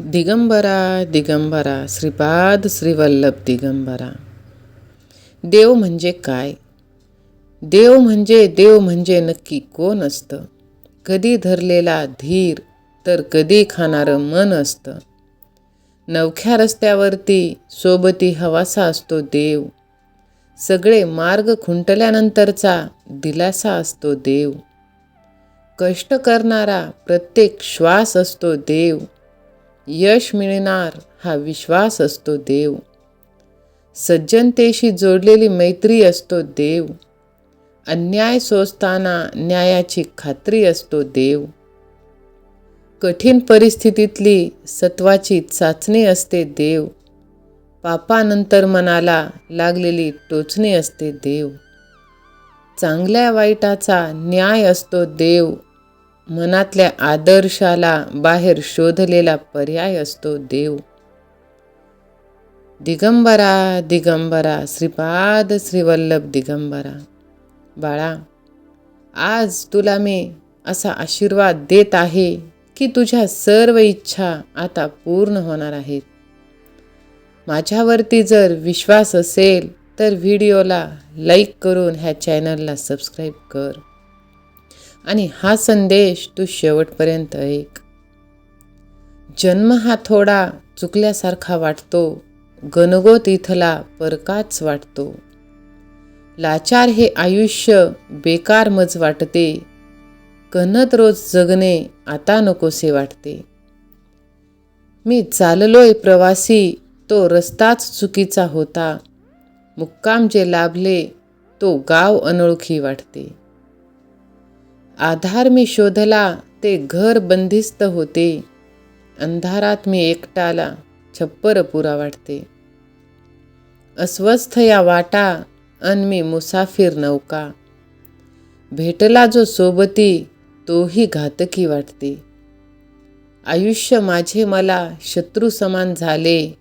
दिगंबरा दिगंबरा श्रीपाद श्रीवल्लभ दिगंबरा। देव म्हणजे काय? देव म्हणजे देव म्हणजे नक्की कोण असतं? कधी धरलेला धीर तर कधी खाणारं मन असतं? नवख्या रस्त्यावरती सोबती हवासा असतो देव. सगळे मार्ग खुंटल्यानंतरचा दिलासा असतो देव. कष्ट करणारा प्रत्येक श्वास असतो देव. यश मिळणार हा विश्वास असतो देव. सज्जनतेशी जोडलेली मैत्री असतो देव. अन्याय सोसताना न्यायाची खात्री असतो देव. कठीण परिस्थितीतली सत्वाची चाचणी असते देव. पापानंतर मनाला लागलेली टोचणी असते देव. चांगल्या वाईटाचा न्याय असतो देव. मनातल्या आदर्शाला बाहेर शोधलेला पर्याय असतो देव. दिगंबरा दिगंबरा श्रीपाद श्रीवल्लभ दिगंबरा. बाळा आज तुला मी असा आशीर्वाद देत आहे की तुझ्या सर्व इच्छा आता पूर्ण होणार आहेत. माझ्यावरती जर विश्वास असेल तर व्हिडिओला लाईक करून ह्या चॅनलला सबस्क्राईब कर. आणि हा संदेश तू शेवटपर्यंत ऐक. जन्म हा थोडा चुकल्यासारखा वाटतो गणगोत इथला परकाच वाटतो. लाचार हे आयुष्य बेकार मज वाटते कनत रोज जगणे आता नकोसे वाटते. मी चाललोय प्रवासी तो रस्ताच चुकीचा होता. मुक्काम जे लाभले तो गाव अनोळखी वाटते. आधार मी शोधला ते घर बंदिस्त होते. अंधारात मी एकटाला छप्पर पुरा वाटते अस्वस्थ या वाटा अन मी मुसाफिर नौका. भेटला जो सोबती तोही घातकी वाटते. आयुष्य माझे मला शत्रू समान झाले.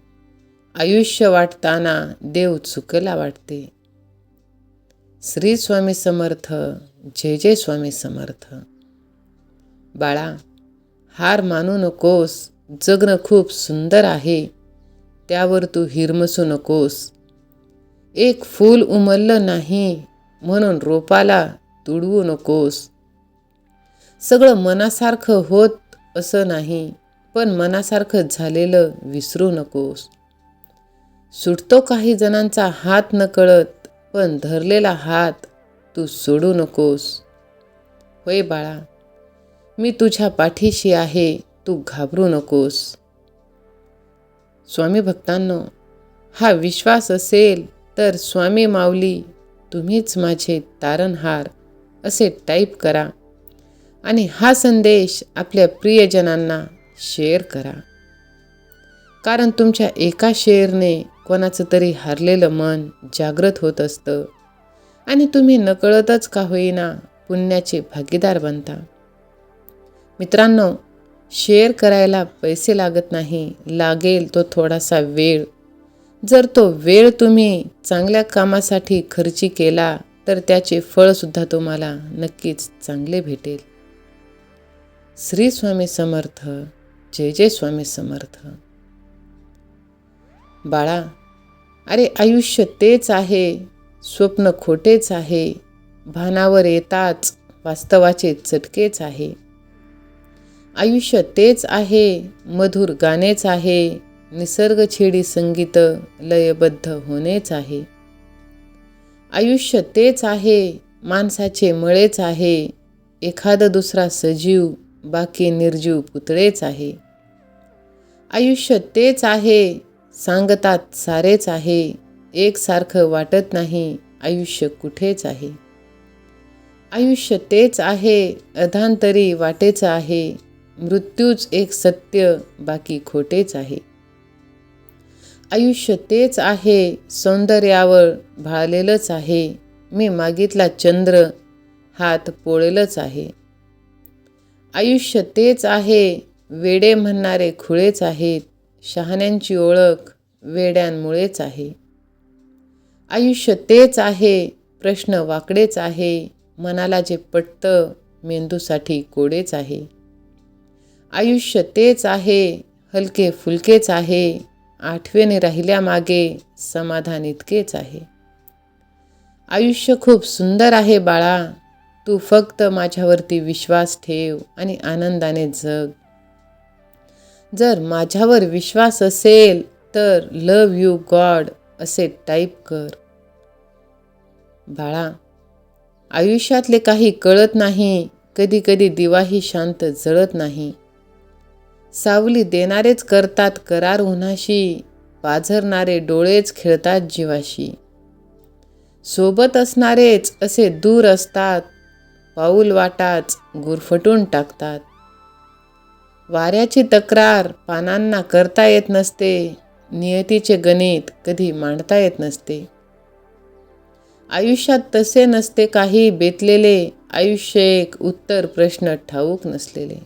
आयुष्य वाटताना देव चुकला वाटते. श्री स्वामी समर्थ जय जय स्वामी समर्थ. बाळा हार मानू नकोस जगणं खूप सुंदर आहे त्यावर तू हिरमसू नकोस. एक फूल उमललं नाही म्हणून रोपाला तुडवू नकोस. सगळं मनासारखं होत असं नाही पण मनासारखं झालेलं विसरू नकोस. सुटतो काही जणांचा हात न कळत पण धरलेला हात तू सोडू नकोस. होय बाळा मी तुझ्या पाठीशी आहे तू घाबरू नकोस. स्वामी भक्तांनो हा विश्वास असेल तर स्वामी माऊली तुम्हीच माझे तारणहार असे टाईप करा. आणि हा संदेश आपल्या प्रियजनांना शेअर करा. कारण तुमच्या एका शेअरने कोणाचं तरी हरलेलं मन जागृत होत असतं. आणि तुम्ही नकळतच का होईना पुण्याचे भागीदार बनता. मित्रांनो शेअर करायला पैसे लागत नाही लागेल तो थोडासा वेळ. जर तो वेळ तुम्ही चांगल्या कामासाठी खर्ची केला तर त्याचे फळसुद्धा तुम्हाला नक्कीच चांगले भेटेल. श्री स्वामी समर्थ जय जय स्वामी समर्थ. बाळा अरे आयुष्य तेच आहे स्वप्न खोटेच आहे भानावर येताच वास्तवाचे चटकेच आहे. आयुष्य तेच आहे मधुर गाणेच आहे निसर्ग छेडी संगीत लयबद्ध होणेच आहे. आयुष्य तेच आहे माणसाचे मळेच आहे एखादा दुसरा सजीव बाकी निर्जीव पुतळेच आहे. आयुष्य तेच आहे सांगतात सारेच आहे. एकसारखं वाटत नाही. आयुष्य कुठेच आहे. आयुष्य तेच आहे. अधांतरी वाटेचं आहे. मृत्यूच एक सत्य. बाकी खोटेच आहे. आयुष्य तेच आहे. सौंदर्यावर भाळलेलंच आहे. मी मागितला चंद्र. हात पोळेलच आहे. आयुष्य तेच आहे. वेडे म्हणणारे खुळेच आहेत. शहाण्यांची ओळख वेड्यांमुळेच आहे. आयुष्य तेच आहे प्रश्न वाकडेच आहे मनाला जे पटतं मेंदूसाठी कोडेच आहे. आयुष्य तेच आहे हलके फुलकेच आहे आठवेने राहिल्या मागे समाधान इतकेच आहे. आयुष्य खूप सुंदर आहे बाळा तू फक्त माझ्यावरती विश्वास ठेव आणि आनंदाने जग. जर माझ्यावर विश्वास असेल तर लव यू गॉड असे टाईप कर. बाळा आयुष्यातले काही कळत नाही कधी कधी दिवाही शांत जळत नाही. सावली देणारेच करतात करार उन्हाशी पाझरणारे डोळेच खेळतात जीवाशी. सोबत असणारेच असे दूर असतात पाऊल वाटाच गुरफटून टाकतात. वाऱ्याची तक्रार पानांना करता येत नसते. नियतीचे गणित कधी मांडता येत नसते. आयुष्यात तसे नसते काही बेतलेले आयुष्य एक उत्तर प्रश्न ठाऊक नसलेले.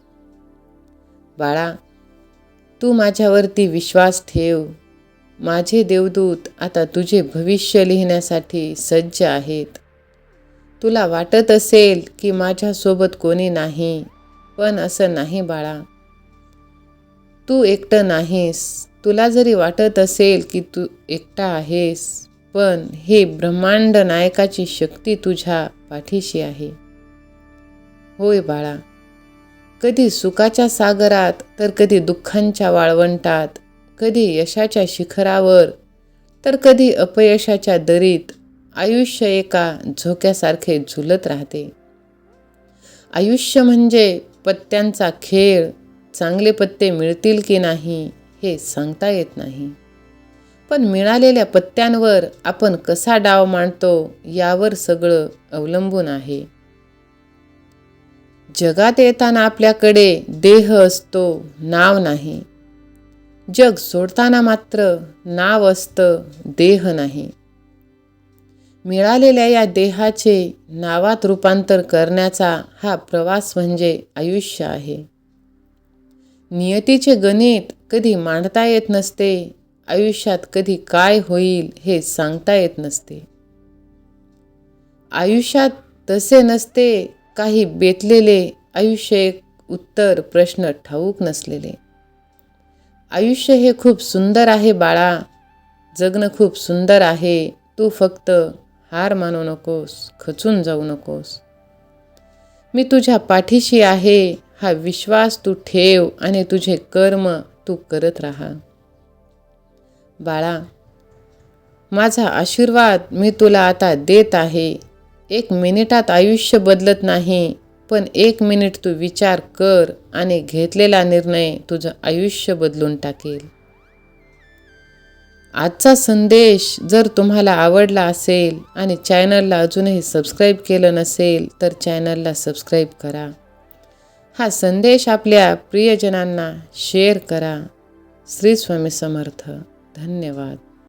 बाळा तू माझ्यावरती विश्वास ठेव. माझे देवदूत आता तुझे भविष्य लिहिण्यासाठी सज्ज आहेत. तुला वाटत असेल की माझ्यासोबत कोणी नाही पण असं नाही बाळा. तू एकटं नाहीस. तुला जरी वाटत असेल की तू एकटा आहेस पण हे ब्रह्मांड नायकाची शक्ती तुझ्या पाठीशी आहे. होय बाळा. कधी सुखाच्या सागरात तर कधी दुःखांच्या वाळवंटात कधी यशाच्या शिखरावर तर कधी अपयशाच्या दरीत आयुष्य एका झोक्यासारखे झुलत राहते. आयुष्य म्हणजे पत्त्यांचा खेळ चांगले पत्ते मिळतील की नाही हे सांगता येत नाही. पण मिळालेल्या पत्त्यांवर आपण कसा डाव मांडतो यावर सगळं अवलंबून आहे. जगात येताना आपल्याकडे देह असतो नाव नाही. जग सोडताना मात्र नाव असतं देह नाही. मिळालेल्या या देहाचे नावात रूपांतर करण्याचा हा प्रवास म्हणजे आयुष्य आहे. नियतीचे गणित कधी मांडता येत नसते आयुष्यात कधी काय होईल हे सांगता येत नसते. आयुष्यात तसे नसते काही बेतलेले आयुष्य एक उत्तर प्रश्न ठाऊक नसलेले. आयुष्य हे खूप सुंदर आहे बाळा जगणं खूप सुंदर आहे तू फक्त हार मानू नकोस खचून जाऊ नकोस. मी तुझ्या पाठीशी आहे हा विश्वास तू ठेव आणि तुझे कर्म तू करत राहा. बाळा माझा आशीर्वाद मी तुला आता देत आहे. एक मिनिटात आयुष्य बदलत नाही पण एक मिनिट तू विचार कर आणि घेतलेला निर्णय तुझं आयुष्य बदलून टाकेल. आजचा संदेश जर तुम्हाला आवडला असेल आणि चॅनलला अजूनही सबस्क्राईब केलं नसेल तर चॅनलला सबस्क्राईब करा. हा संदेश आपल्या प्रियजनांना शेअर करा. श्री स्वामी समर्थ. धन्यवाद.